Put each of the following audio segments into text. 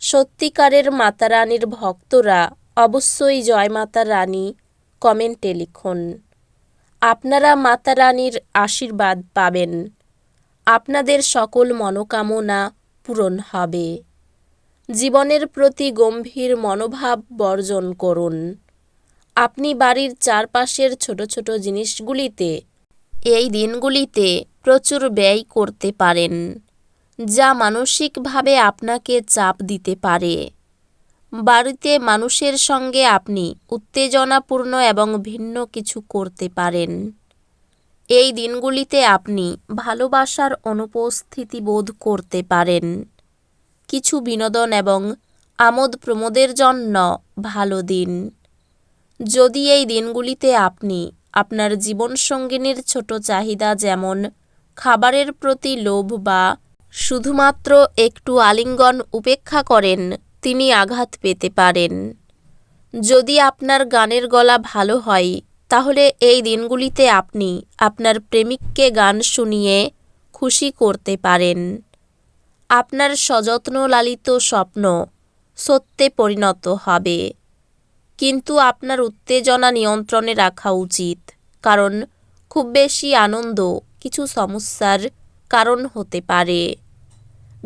সত্যিকারের মাতা রানীর ভক্তরা অবশ্যই জয় মাতা রানী কমেন্টে লিখুন। আপনারা মাতা রানীর আশীর্বাদ পাবেন। আপনাদের সকল মনোকামনা পূরণ হবে। জীবনের প্রতি গম্ভীর মনোভাব বর্জন করুন। আপনি বাড়ির চারপাশের ছোট ছোট জিনিসগুলিতে এই দিনগুলিতে প্রচুর ব্যয় করতে পারেন। যা মানসিকভাবে আপনাকে চাপ দিতে পারে। বাড়িতে মানুষের সঙ্গে আপনি উত্তেজনাপূর্ণ এবং ভিন্ন কিছু করতে পারেন। এই দিনগুলিতে আপনি ভালোবাসার অনুপস্থিতি বোধ করতে পারেন। কিছু বিনোদন এবং আমোদ প্রমোদের জন্য ভালো দিন। যদি এই দিনগুলিতে আপনি আপনার জীবনসঙ্গিনীর ছোট চাহিদা যেমন খাবারের প্রতি লোভ বা শুধুমাত্র একটু আলিঙ্গন উপেক্ষা করেন, তিনি আঘাত পেতে পারেন। যদি আপনার গানের গলা ভালো হয়, তাহলে এই দিনগুলিতে আপনি আপনার প্রেমিককে গান শুনিয়ে খুশি করতে পারেন। আপনার সযত্ন লালিত স্বপ্ন সত্যে পরিণত হবে। কিন্তু আপনার উত্তেজনা নিয়ন্ত্রণে রাখা উচিত, কারণ খুব বেশি আনন্দ কিছু সমস্যার কারণ হতে পারে।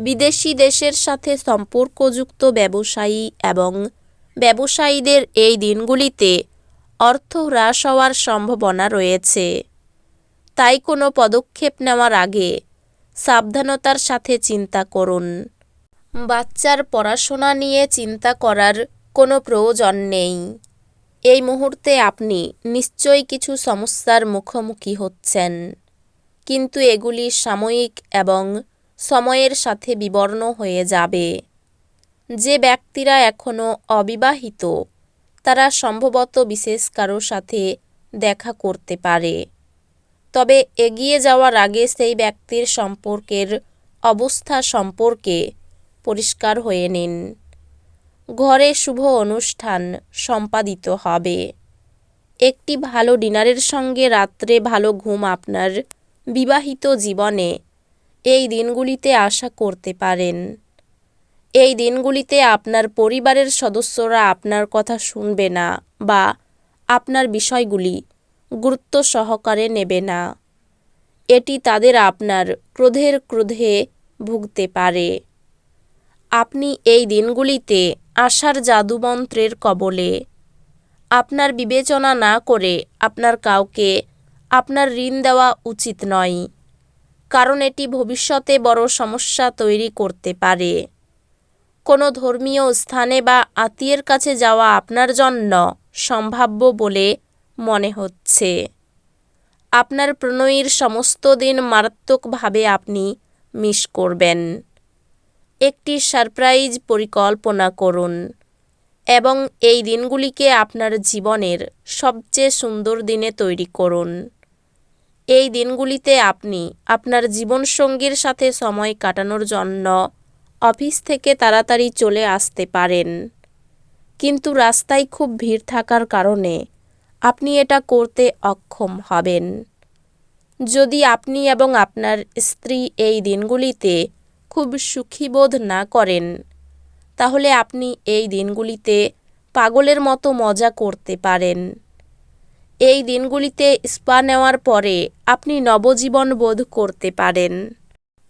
বিদেশি দেশের সাথে সম্পর্কযুক্ত ব্যবসায়ী এবং ব্যবসায়ীদের এই দিনগুলিতে অর্থ হ্রাস হওয়ার সম্ভাবনা রয়েছে। তাই কোনো পদক্ষেপ নেওয়ার আগে সাবধানতার সাথে চিন্তা করুন। বাচ্চার পড়াশোনা নিয়ে চিন্তা করার কোনো প্রয়োজন নেই। এই মুহূর্তে আপনি নিশ্চয়ই কিছু সমস্যার মুখোমুখি হচ্ছেন। কিন্তু এগুলি সাময়িক এবং সময়ের সাথে বিবর্ণ হয়ে যাবে। যে ব্যক্তিরা এখনও অবিবাহিত, তারা সম্ভবত বিশেষ কারও সাথে দেখা করতে পারে। তবে এগিয়ে যাওয়ার আগে সেই ব্যক্তির সম্পর্কের অবস্থা সম্পর্কে পরিষ্কার হয়ে নিন। ঘরে শুভ অনুষ্ঠান সম্পাদিত হবে। একটি ভালো ডিনারের সঙ্গে রাত্রে ভালো ঘুম আপনার বিবাহিত জীবনে এই দিনগুলিতে আশা করতে পারেন। এই দিনগুলিতে আপনার পরিবারের সদস্যরা আপনার কথা শুনবে না বা আপনার বিষয়গুলি গুরুত্ব সহকারে নেবে না। এটি তাদের আপনার ক্রোধের ক্রোধে ভুগতে পারে। আপনি এই দিনগুলিতে আশার জাদুমন্ত্রের কবলে। আপনার বিবেচনা না করে আপনার কাউকে আপনার ঋণ দেওয়া উচিত নয়। কারণ এটি ভবিষ্যতে বড় সমস্যা তৈরি করতে পারে। কোনো ধর্মীয় স্থানে বা আত্মীয়ের কাছে যাওয়া আপনার জন্য সম্ভাব্য বলে মনে হচ্ছে। আপনার প্রণয়ীর সমস্ত দিন মারাত্মকভাবে আপনি মিস করবেন। একটি সারপ্রাইজ পরিকল্পনা করুন এবং এই দিনগুলিকে আপনার জীবনের সবচেয়ে সুন্দর দিনে তৈরি করুন। এই দিনগুলিতে আপনি আপনার জীবনসঙ্গীর সাথে সময় কাটানোর জন্য অফিস থেকে তাড়াতাড়ি চলে আসতে পারেন। কিন্তু রাস্তায় খুব ভিড় থাকার কারণে আপনি এটা করতে অক্ষম হবেন। যদি আপনি এবং আপনার স্ত্রী এই দিনগুলিতে খুব সুখীবোধ না করেন, তাহলে আপনি এই দিনগুলিতে পাগলের মতো মজা করতে পারেন। এই দিনগুলিতে স্পা নেওয়ার পরে আপনি নবজীবন বোধ করতে পারেন।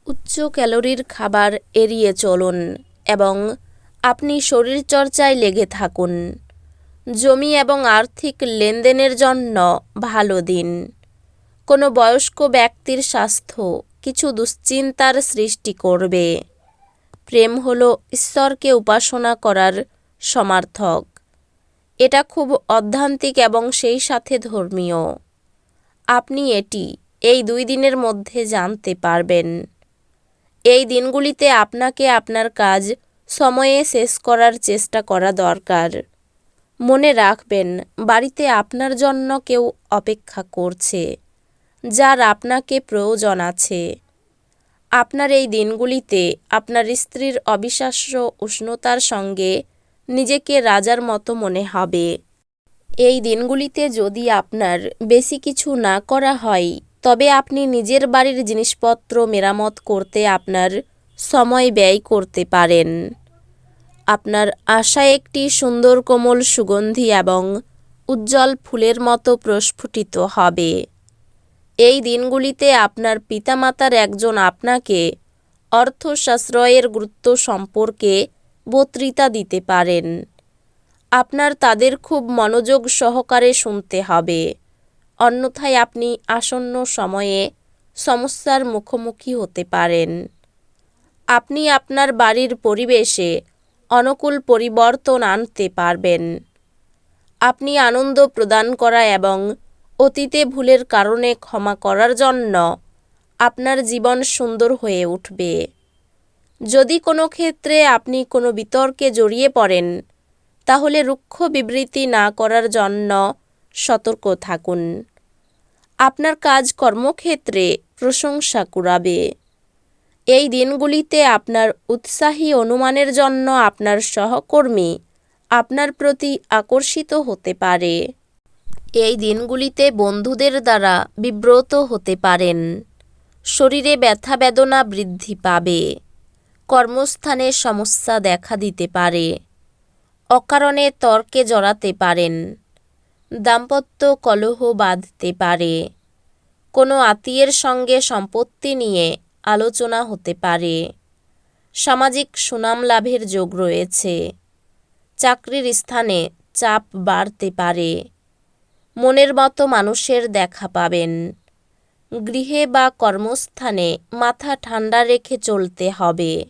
উচ্চ ক্যালোরির খাবার এড়িয়ে চলুন এবং আপনি শরীরচর্চায় লেগে থাকুন। জমি এবং আর্থিক লেনদেনের জন্য ভালো দিন। কোনো বয়স্ক ব্যক্তির স্বাস্থ্য কিছু দুশ্চিন্তার সৃষ্টি করবে। প্রেম হলো ঈশ্বরকে উপাসনা করার সমার্থক। এটা খুব অধ্যান্তিক এবং সেই সাথে ধর্মীয়। আপনি এটি এই দুই দিনের মধ্যে জানতে পারবেন। এই দিনগুলিতে আপনাকে আপনার কাজ সময়ে শেষ করার চেষ্টা করা দরকার। মনে রাখবেন, বাড়িতে আপনার জন্য কেউ অপেক্ষা করছে, যার আপনাকে প্রয়োজন আছে। আপনার এই দিনগুলিতে আপনার স্ত্রীর অবিশ্বাস্য উষ্ণতার সঙ্গে নিজেকে রাজার মতো মনে হবে। এই দিনগুলিতে যদি আপনার বেশি কিছু না করা হয়, তবে আপনি নিজের বাড়ির জিনিসপত্র মেরামত করতে আপনার সময় ব্যয় করতে পারেন। আপনার আশা একটি সুন্দর কোমল সুগন্ধি এবং উজ্জ্বল ফুলের মতো প্রস্ফুটিত হবে। এই দিনগুলিতে আপনার পিতামাতার একজন আপনাকে অর্থ সাশ্রয়ের গুরুত্ব সম্পর্কে বক্তৃতা দিতে পারেন। আপনার তাদের খুব মনোযোগ সহকারে শুনতে হবে। অন্যথায় আপনি আসন্ন সময়ে সমস্যার মুখোমুখি হতে পারেন। আপনি আপনার বাড়ির পরিবেশে অনুকূল পরিবর্তন আনতে পারবেন। আপনি আনন্দ প্রদান করা এবং অতীতে ভুলের কারণে ক্ষমা করার জন্য আপনার জীবন সুন্দর হয়ে উঠবে। যদি কোনো ক্ষেত্রে আপনি কোনো বিতর্কে জড়িয়ে পড়েন, তাহলে রুক্ষ বিবৃতি না করার জন্য সতর্ক থাকুন। আপনার কাজ কর্মক্ষেত্রে প্রশংসা কুড়াবে। এই দিনগুলিতে আপনার উৎসাহী অনুমানের জন্য আপনার সহকর্মী আপনার প্রতি আকর্ষিত হতে পারে। এই দিনগুলিতে বন্ধুদের দ্বারা বিব্রত হতে পারেন। শরীরে ব্যথা বেদনা বৃদ্ধি পাবে। কর্মস্থানে সমস্যা দেখা দিতে পারে। অকারণে তর্কে জড়াতে পারেন। দাম্পত্য কলহ বাঁধতে পারে। কোনো আত্মীয়ের সঙ্গে সম্পত্তি নিয়ে আলোচনা হতে পারে। সামাজিক সুনাম লাভের যোগ রয়েছে। চাকরির স্থানে চাপ বাড়তে পারে। মনের মতো মানুষের দেখা পাবেন। গৃহে বা কর্মস্থানে মাথা ঠান্ডা রেখে চলতে হবে।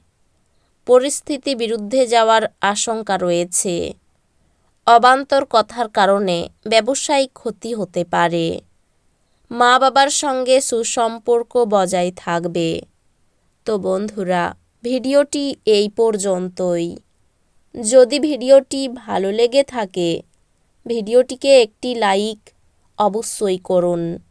পরিস্থিতি বিরুদ্ধে যাওয়ার আশঙ্কা রয়েছে। অবান্তর কথার কারণে ব্যবসায়িক ক্ষতি হতে পারে। মা বাবার সঙ্গে সুসম্পর্ক বজায় থাকবে। তো বন্ধুরা, ভিডিওটি এই পর্যন্তই। যদি ভিডিওটি ভালো লেগে থাকে, ভিডিওটিকে একটি লাইক অবশ্যই করুন।